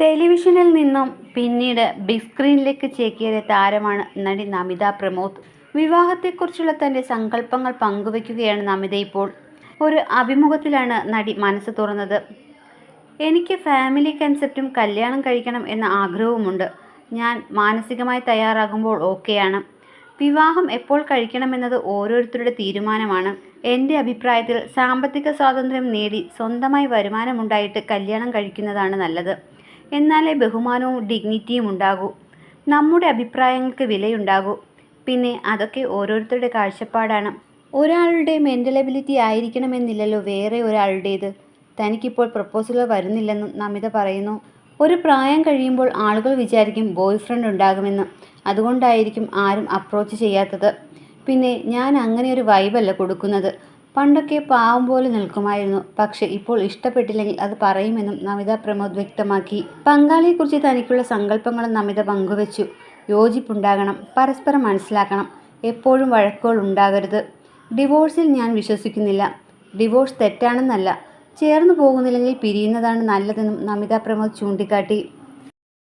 ടെലിവിഷനിൽ നിന്നും പിന്നീട് ബിഗ് സ്ക്രീനിലേക്ക് ചേക്കേറിയ താരമാണ് നടി നമിത പ്രമോദ്. വിവാഹത്തെക്കുറിച്ചുള്ള തന്റെ സങ്കല്പങ്ങൾ പങ്കുവയ്ക്കുകയാണ് നമിത ഇപ്പോൾ. ഒരു അഭിമുഖത്തിലാണ് നടി മനസ്സ് തുറന്നത്. എനിക്ക് ഫാമിലി കൺസെപ്റ്റും കല്യാണം കഴിക്കണം എന്ന ആഗ്രഹവുമുണ്ട്. ഞാൻ മാനസികമായി തയ്യാറാകുമ്പോൾ ഓക്കെയാണ്. വിവാഹം എപ്പോൾ കഴിക്കണമെന്നത് ഓരോരുത്തരുടെ തീരുമാനമാണ്. എന്റെ അഭിപ്രായത്തിൽ സാമ്പത്തിക സ്വാതന്ത്ര്യം നേടി സ്വന്തമായി വരുമാനമുണ്ടായിട്ട് കല്യാണം കഴിക്കുന്നതാണ് നല്ലത്. എന്നാലേ ബഹുമാനവും ഡിഗ്നിറ്റിയും ഉണ്ടാകൂ. നമ്മുടെ അഭിപ്രായങ്ങൾക്ക് വിലയുണ്ടാകൂ. പിന്നെ അതൊക്കെ ഓരോരുത്തരുടെ കാഴ്ചപ്പാടാണ്. ഒരാളുടെ മെന്റൽ എബിലിറ്റി ആയിരിക്കണമെന്നില്ലല്ലോ വേറെ ഒരാളുടേത്. തനിക്കിപ്പോൾ പ്രപ്പോസലുകൾ വരുന്നില്ലെന്നും നമിത പറയുന്നു. ഒരു പ്രായം കഴിയുമ്പോൾ ആളുകൾ വിചാരിക്കും ബോയ് ഫ്രണ്ട് ഉണ്ടാകുമെന്ന്. അതുകൊണ്ടായിരിക്കും ആരും അപ്രോച്ച് ചെയ്യാത്തത്. പിന്നെ ഞാൻ അങ്ങനെ ഒരു വൈബല്ല കൊടുക്കുന്നത്. പണ്ടൊക്കെ പാവം പോലെ നിൽക്കുമായിരുന്നു. പക്ഷെ ഇപ്പോൾ ഇഷ്ടപ്പെട്ടില്ലെങ്കിൽ അത് പറയുമെന്നും നമിത പ്രമോദ് വ്യക്തമാക്കി. പങ്കാളിയെക്കുറിച്ച് തനിക്കുള്ള സങ്കല്പങ്ങളും നമിത പങ്കുവച്ചു. യോജിപ്പുണ്ടാകണം പരസ്പരം മനസ്സിലാക്കണം. എപ്പോഴും വഴക്കുകൾ ഉണ്ടാകരുത്. ഡിവോഴ്സിൽ ഞാൻ വിശ്വസിക്കുന്നില്ല. ഡിവോഴ്സ് തെറ്റാണെന്നല്ല. ചേർന്നു പോകുന്നില്ലെങ്കിൽ പിരിയുന്നതാണ് നല്ലതെന്നും നമിത പ്രമോദ് ചൂണ്ടിക്കാട്ടി.